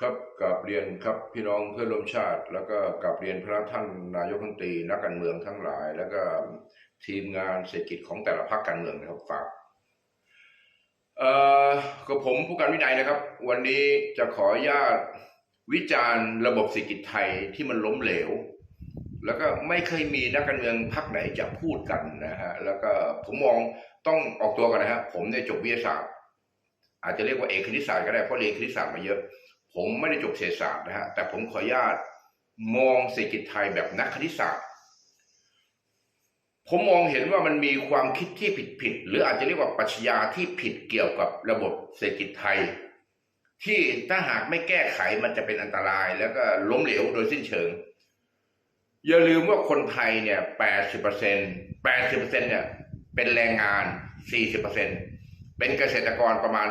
ครับกราบเรียนครับพี่น้องเพื่อนร่วมชาติ แล้วก็กราบเรียนพระท่านนายกรัฐมนตรีนักการเมืองทั้งหลาย แล้วก็ทีมงานเศรษฐกิจของแต่ละพรรคการเมืองนะครับฝากเอ่อกับผมผู้การวินัยนะครับ วันนี้จะขออนุญาตวิจารณ์ระบบเศรษฐกิจไทยที่มันล้มเหลว แล้วก็ไม่เคยมีนักการเมืองพรรคไหนจะพูดกันนะฮะแล้วก็ผมมองต้องออกตัวกันนะครับผมได้จบวิทยาศาสตร์ อาจจะเรียกว่าเอกคณิตศาสตร์ก็ได้เพราะเรียนคณิตศาสตร์มาเยอะ ผมไม่ได้จบเศรษฐศาสตร์นะฮะแต่ผมขออนุญาตมองเศรษฐกิจไทยแบบนักคณิตศาสตร์ ผมมองเห็นว่ามันมีความคิดที่ผิดผิดหรืออาจจะเรียกว่าปัชญาที่ผิดเกี่ยวกับระบบเศรษฐกิจไทย ที่ถ้าหากไม่แก้ไขมันจะเป็นอันตราย แล้วก็ล้มเหลวโดยสิ้นเชิง อย่าลืมว่าคนไทยเนี่ย 80% 80%เนี่ยเป็นแรงงาน 40%เป็นเกษตรกรประมาณ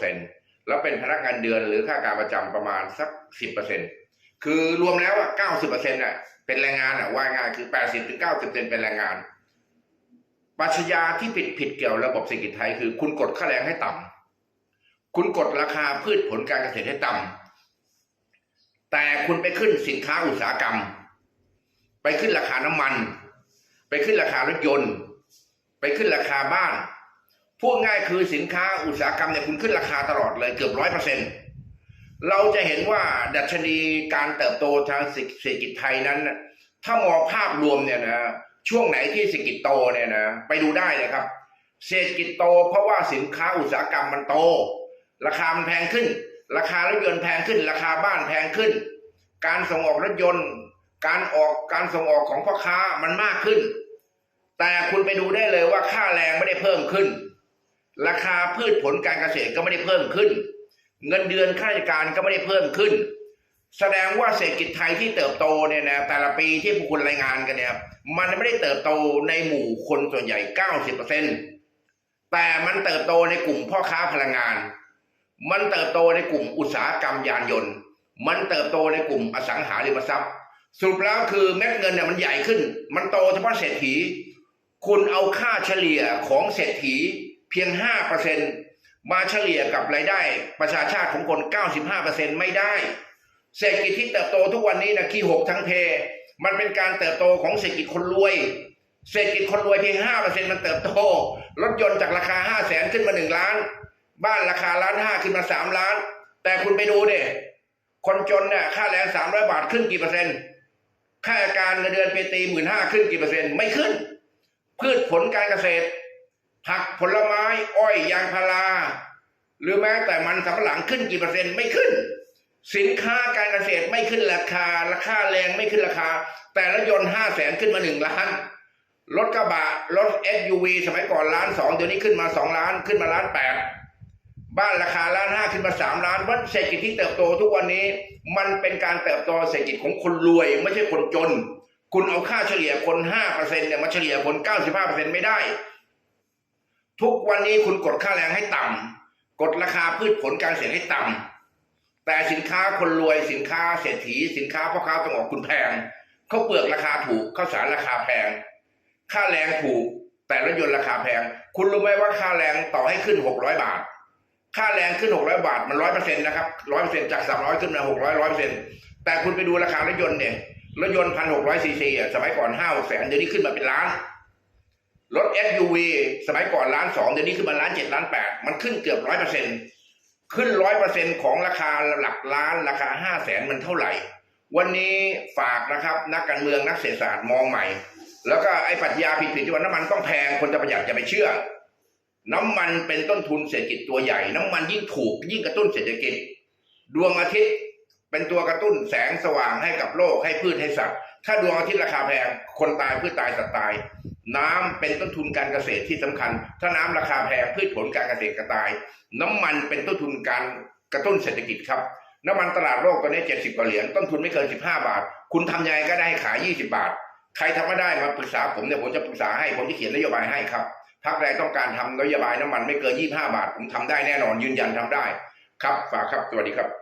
40% แล้วเป็นพนักงานเดือนหรือค่าการประจำประมาณสักสิบเปอร์เซ็นคือรวมแล้วอะเก้าสิบเปอร์เซ็นต์อะเป็นแรงงานอะว่ายงายคือแปดสิบถึงเก้าสิบเปอร์เซ็นเป็นแรงงานปรัชญาที่ผิดผิดเกี่ยวระบบเศรษฐกิจไทยคือ คุณกดค่าแรงให้ต่ำคุณกดราคาพืชผลการเกษตรให้ต่ำแต่คุณไปขึ้นสินค้าอุตสาหกรรม ไปขึ้นราคาน้ำมัน ไปขึ้นราคารถยนต์ ไปขึ้นราคาบ้าน พูดง่ายคือสินค้าอุตสาหกรรมเนี่ยคุณขึ้นราคาตลอดเลยเกือบร้อยเปอร์เซ็นต์เราจะเห็นว่าดัชนีการเติบโตทางเศรษฐกิจไทยนั้น ถ้ามองภาพรวมเนี่ยนะช่วงไหนที่เศรษฐกิจโตเนี่ยนะไปดูได้เลยครับ เศรษฐกิจโต เพราะว่าสินค้าอุตสาหกรรมมันโต ราคามันแพงขึ้น ราคารถยนต์แพงขึ้น ราคาบ้านแพงขึ้น การส่งออกรถยนต์ การออกการส่งออกของพ่อค้ามันมากขึ้น แต่คุณไปดูได้เลยว่าค่าแรงไม่ได้เพิ่มขึ้น ราคาพืชผลการเกษตรก็ไม่ได้เพิ่มขึ้น เงินเดือนข้าราชการก็ไม่ได้เพิ่มขึ้น แสดงว่าเศรษฐกิจไทยที่เติบโตเนี่ยนะแต่ละปีที่พวกคุณรายงานกันเนี่ยมันไม่ได้เติบโตในหมู่คนส่วนใหญ่ 90%แต่มันเติบโตในกลุ่มพ่อค้าพลังงาน มันเติบโตในกลุ่มอุตสาหกรรมยานยนต์ มันเติบโตในกลุ่มอสังหาริมทรัพย์ สรุปแล้วคือเม็ดเงินเนี่ยมันใหญ่ขึ้น มันโตเฉพาะเศรษฐี คุณเอาค่าเฉลี่ยของเศรษฐี เพียง 5%มาเฉลี่ยกับรายได้ประชาชาติของคน 95%ไม่ได้ เศรษฐกิจที่เติบโตทุกวันนี้นะขี้หกทั้งเพ มันเป็นการเติบโตของเศรษฐกิจคนรวย เศรษฐกิจคนรวยเพียง 5%มันเติบโตรถยนต์จากราคา 5 0 0แสนขึ้นมา 1 ล้าน บ้านราคาล้านห้าขึ้นมา 3 ล้าน แต่คุณไปดูเดิคนจนเนี่ยค่าแรง300บาทขึ้นกี่เปอร์เซ็นต์ ค่าการเงินเดือนปีตีหมื่นห้าขึ้นกี่เปอร์เซ็นต์ ไม่ขึ้น พืชผลการเกษตร ผักผลไม้อ้อยยางพาราหรือแม้แต่มันสำปะหลังขึ้นกี่เปอร์เซ็นต์ไม่ขึ้น สินค้าการเกษตรไม่ขึ้นราคา ราคาแรงไม่ขึ้นราคา แต่รถยนต์ห้าแสนขึ้นมาหนึ่งล้านรถกระบะรถ SUV สมัยก่อนล้านสองเดี๋ยวนี้ขึ้นมาสองล้านขึ้นมาล้านแปดบ้านราคาล้านห้าขึ้นมาสามล้านวัดเศรษฐกิจที่เติบโตทุกวันนี้ มันเป็นการเติบโตเศรษฐกิจของคนรวย ไม่ใช่คนจน คุณเอาค่าเฉลี่ยคนห้าเปอร์เซ็นต์เนี่ยมาเฉลี่ยคนเก้าสิบห้าเปอร์เซ็นต์ไม่ได้ ทุกวันนี้คุณกดค่าแรงให้ต่ำกดราคาพืชผลการเกษตรให้ต่ำแต่สินค้าคนรวยสินค้าเศรษฐี สินค้าพ่อค้าต้องออกคุณแพงข้าวเปลือกราคาถูกข้าวสารราคาแพง ค่าแรงถูก แต่รถยนต์ราคาแพง คุณรู้ไหมว่าค่าแรงต่อให้ขึ้นหกร้อยบาท ค่าแรงขึ้นหกร้อยบาทมันร้อยเปอร์เซ็นต์นะครับร้อยเปอร์เซ็นต์จากสามร้อยขึ้นมาหกร้อยร้อยเปอร์เซ็นต์แต่คุณไปดูราคารถยนต์เนี่ยรถยนต์พันหกร้อยซีซีอะสมัยก่อนห้าหกแสนเดี๋ยวนี้ขึ้นมาเป็นล้าน รถ SUV สมัยก่อนล้านสองเดี๋ยวนี้ขึ้นมาล้านเจ็ดล้านแปดมันขึ้นเกือบร้อยเปอร์เซ็นต์ขึ้นร้อยเปอร์เซ็นต์ของราคาหลักล้านราคาห้าแสนมันเท่าไหร่ วันนี้ฝากนะครับนักการเมืองนักเศรษฐศาสตร์มองใหม่ แล้วก็ไอ้ปรัชญาผิดๆที่ว่าน้ำมันต้องแพงคนจะประหยัดจะไปเชื่อ น้ำมันเป็นต้นทุนเศรษฐกิจตัวใหญ่ น้ำมันยิ่งถูกยิ่งกระตุ้นเศรษฐกิจ ดวงอาทิตย์เป็นตัวกระตุ้นแสงสว่างให้กับโลกให้พืชให้สัตว์ ถ้าดวงอาทิตย์ราคาแพงคนตายพืชตายสัตว์ตาย น้ำเป็นต้นทุนการเกษตรที่สำคัญ ถ้าน้ำราคาแพงพืชผลการเกษตรก็ตาย น้ำมันเป็นต้นทุนการกระตุ้นเศรษฐกิจครับ น้ำมันตลาดโลกตอนนี้เจ็ดสิบกว่าเหรียญ ต้นทุนไม่เกินสิบห้าบาท คุณทำยังไงก็ได้ขายยี่สิบาท ใครทำไม่ได้มาปรึกษาผมเนี่ยผมจะปรึกษาให้ ผมจะเขียนนโยบายให้ครับพรรคใดต้องการทำนโยบายน้ำมันไม่เกิน25บาท ผมทำได้แน่นอนยืนยันทำได้ ครับฝากครับ สวัสดีครับ